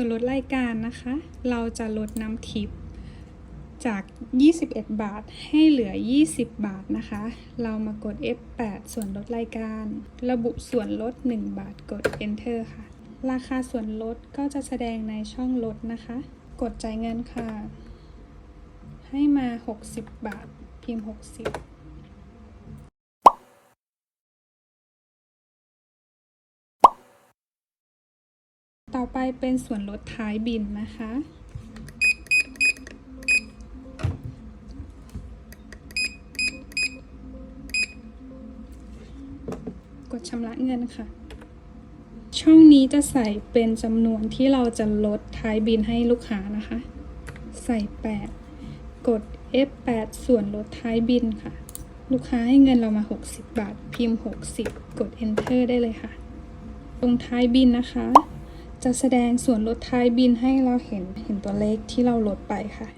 ส่วนลดรายการนะคะ เราจะลดน้ำทิปจาก 21 บาทให้เหลือ 20 บาทนะคะ เรามากด F8 ส่วนลดรายการ ระบุส่วนลด 1 บาทกด Enter ค่ะ ราคาส่วนลดก็จะแสดงในช่องลดนะคะ กดจ่ายเงินค่ะ ให้มา 60 บาท พิมพ์ 60 ต่อไปเป็นส่วนลดท้ายบินนะคะ กดชำระเงินค่ะ ช่องนี้จะใส่เป็นจำนวนที่เราจะลดท้ายบินให้ลูกค้านะคะ ใส่ 8 กด F8 ส่วนลดท้ายบินค่ะ ลูกค้าให้เงินเรามา 60 บาท พิมพ์ 60 กด Enter ได้เลยค่ะ ตรงท้ายบินนะคะ จะแสดงส่วนลดท้ายบินให้เราเห็นเห็นตัวเลขที่เราลดไปค่ะ